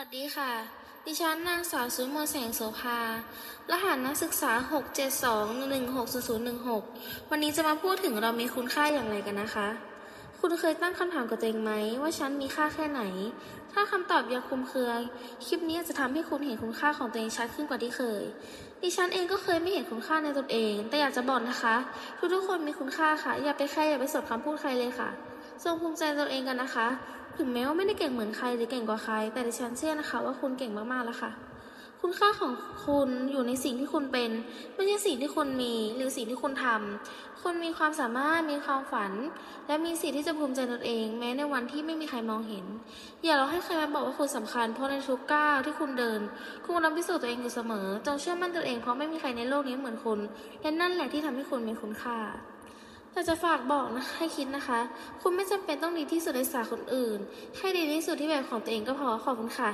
วัสดีค่ะ ดิฉันนางสาวสุมนแสงโสภา รหัสนักศึกษา 672160016 วันนี้จะมาพูดถึงเรามีคุณค่าอย่างไรกันนะคะ คุณเคยตั้งคำถามกับตัวเองไหม ว่าฉันมีค่าแค่ไหน ถ้าคำตอบยังคลุมเครือ คลิปนี้จะทำให้คุณเห็นคุณค่าของตัวเองชัดขึ้นกว่าที่เคย ดิฉันเองก็เคยไม่เห็นคุณค่าในตนเอง แต่อยากจะบอกนะคะ ทุกๆคนมีคุณค่าค่ะ อย่าไปแค่อย่าไปสนคำพูดใครเลยค่ะ จงภูมิใจตัวเองกันนะคะ ถึงแม้ว่าไม่ได้เก่งเหมือนใครหรือเก่งกว่าใคร แต่ดิฉันเชื่อนะคะ ว่าคุณเก่งมากๆแล้วค่ะ คุณค่าของคุณอยู่ในสิ่งที่คุณเป็น ไม่ใช่สิ่งที่คุณมีหรือสิ่งที่คุณทำคุณมีความสามารถมีความฝัน และมีสิทธิ์ที่จะภูมิใจในตนเอง แม้ในวันที่ไม่มีใครมองเห็น อย่ารอให้ใครมาบอกว่าคุณสำคัญ เพราะในทุกก้าวที่คุณเดิน คุณกำลังพิสูจน์ตัวเองอยู่เสมอ จงเชื่อมั่นตัวเองเพราะไม่มีใครในโลกนี้เหมือนคุณและนั่นแหละที่ทำให้คุณมีคุณค่า แต่จะฝากบอกนะให้คิดนะคะ คุณไม่จำเป็นต้องดีที่สุดในสายคนอื่นให้ดีที่สุดที่แบบของตัวเองก็พอขอบคุณค่ะ